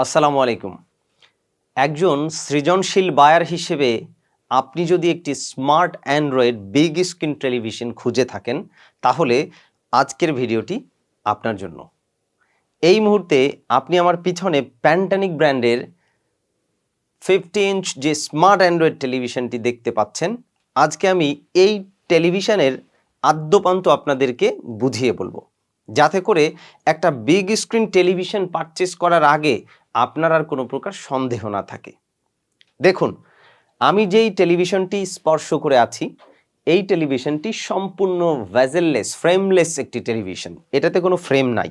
আসসালামু আলাইকুম। একজন সৃজনশীল বায়ার হিসেবে আপনি যদি একটি smart android big screen television খুঁজে থাকেন, তাহলে আজকের ভিডিওটি আপনার জন্য। এই মুহূর্তে আপনি আমার পিছনে প্যান্টানিক ব্র্যান্ডের ফিফটি ইঞ্চ যে স্মার্ট অ্যান্ড্রয়েড টেলিভিশনটি দেখতে পাচ্ছেন, আজকে আমি এই টেলিভিশনের আদ্যপান্ত আপনাদেরকে বুঝিয়ে বলব। যাতে করে একটা বিগ স্ক্রিন টেলিভিশন পারচেস করার আগে আপনার আর কোনো প্রকার সন্দেহ না থাকে। দেখুন, আমি যেই টেলিভিশনটি স্পর্শ করে আছি, এই টেলিভিশনটি সম্পূর্ণ ভ্যাজেললেস ফ্রেমলেস একটি টেলিভিশন। এটাতে কোনো ফ্রেম নাই।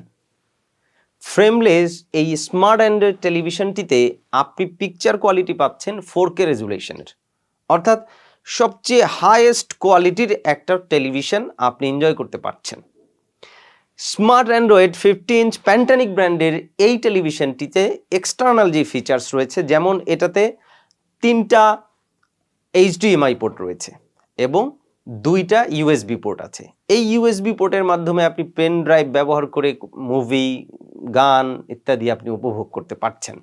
ফ্রেমলেস, এই স্মার্ট অ্যান্ড্রয়েড টেলিভিশনটিতে আপনি পিকচার কোয়ালিটি পাচ্ছেন ফোর কে রেজুলেশনের। অর্থাৎ সবচেয়ে হাইয়েস্ট কোয়ালিটির একটা টেলিভিশন আপনি এনজয় করতে পারছেন। স্মার্ট অ্যান্ড্রয়েড ফিফটি ইঞ্চ প্যান্টানিক ব্র্যান্ডের এই টেলিভিশনটিতে এক্সটার্নাল যে ফিচার্স রয়েছে, যেমন এটাতে তিনটা এইচডিএমআই পোর্ট রয়েছে এবং দুইটা ইউএসবি পোর্ট আছে। এই ইউএসবি পোর্টের মাধ্যমে আপনি পেন ড্রাইভ ব্যবহার করে মুভি গান ইত্যাদি আপনি উপভোগ করতে পারছেন।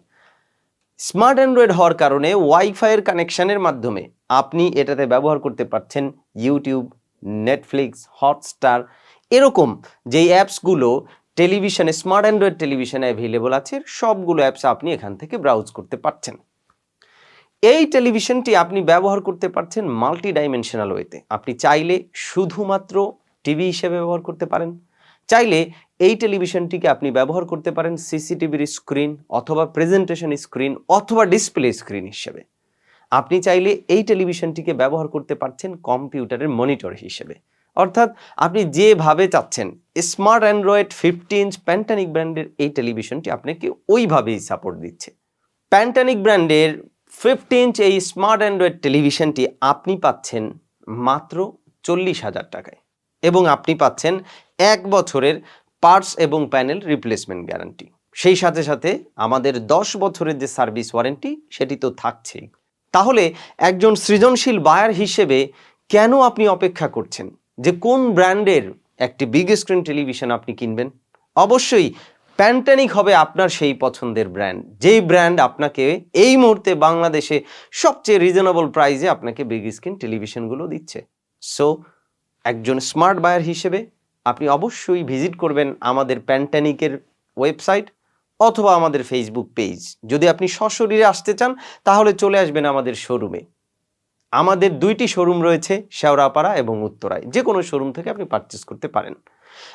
স্মার্ট অ্যান্ড্রয়েড হওয়ার কারণে ওয়াইফাইয়ের কানেকশানের মাধ্যমে আপনি এটাতে ব্যবহার করতে পারছেন ইউটিউব নেটফ্লিক্স হটস্টার এরকম যেই অ্যাপসগুলো টেলিভিশনে, স্মার্ট অ্যান্ড্রয়েড টেলিভিশনে অ্যাভেলেবল আছে, সবগুলো অ্যাপস আপনি এখান থেকে ব্রাউজ করতে পারছেন। এই টেলিভিশনটি আপনি ব্যবহার করতে পারছেন মাল্টি ডাইমেনশনাল ওয়েতে আপনি চাইলে শুধুমাত্র টিভি হিসেবে ব্যবহার করতে পারেন। চাইলে এই টেলিভিশনটিকে আপনি ব্যবহার করতে পারেন সিসিটিভির স্ক্রিন অথবা প্রেজেন্টেশন স্ক্রিন অথবা ডিসপ্লে স্ক্রিন হিসেবে। আপনি চাইলে এই টেলিভিশনটিকে ব্যবহার করতে পারছেন কম্পিউটারের মনিটর হিসেবে। অর্থাৎ আপনি যেভাবে চাচ্ছেন স্মার্ট অ্যান্ড্রয়েড ফিফটি ইঞ্চ প্যান্টানিক ব্র্যান্ডের এই টেলিভিশনটি আপনাকে ওইভাবেই সাপোর্ট দিচ্ছে। প্যান্টানিক ব্র্যান্ডের ফিফটি ইঞ্চ এই স্মার্ট অ্যান্ড্রয়েড টেলিভিশনটি আপনি পাচ্ছেন মাত্র চল্লিশ হাজার টাকায় এবং আপনি পাচ্ছেন এক বছরের পার্টস এবং প্যানেল রিপ্লেসমেন্ট গ্যারান্টি সেই সাথে সাথে আমাদের দশ বছরের যে সার্ভিস ওয়ারেন্টি সেটি তো থাকছেই। তাহলে একজন সৃজনশীল বায়ার হিসেবে কেন আপনি অপেক্ষা করছেন? যে কোন ব্র্যান্ডের একটি বিগ স্ক্রিন টেলিভিশন আপনি কিনবেন? অবশ্যই প্যান্টানিক হবে আপনার সেই পছন্দের ব্র্যান্ড। যেই ব্র্যান্ড আপনাকে এই মুহূর্তে বাংলাদেশে সবচেয়ে রিজনেবল প্রাইসে আপনাকে বিগ স্ক্রিন টেলিভিশনগুলো দিচ্ছে। সো একজন স্মার্ট বায়ার হিসেবে আপনি অবশ্যই ভিজিট করবেন আমাদের প্যান্টানিকের ওয়েবসাইট অথবা আমাদের ফেসবুক পেজ যদি আপনি সশরীরে আসতে চান, তাহলে চলে আসবেন আমাদের শোরুমে আমাদের দুইটি শোরুম রয়েছে, শেওড়াপাড়া এবং উত্তরায়। যে কোনো শোরুম থেকে আপনি পারচেস করতে পারেন।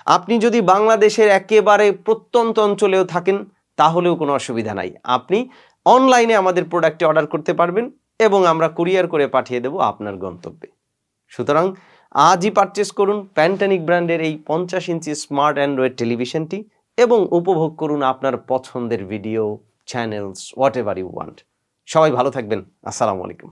আপনি যদি বাংলাদেশের একেবারে প্রত্যন্ত অঞ্চলেও থাকেন, তাহলেও কোনো অসুবিধা নাই। আপনি অনলাইনে আমাদের প্রোডাক্টটি অর্ডার করতে পারবেন এবং আমরা কুরিয়ার করে পাঠিয়ে দেব আপনার গন্তব্যে। সুতরাং আজই পারচেস করুন প্যান্টানিক ব্র্যান্ডের এই পঞ্চাশ ইঞ্চি স্মার্ট অ্যান্ড্রয়েড টেলিভিশনটি এবং উপভোগ করুন আপনার পছন্দের video channels whatever you want সবাই ভালো থাকবেন। আসসালামু আলাইকুম।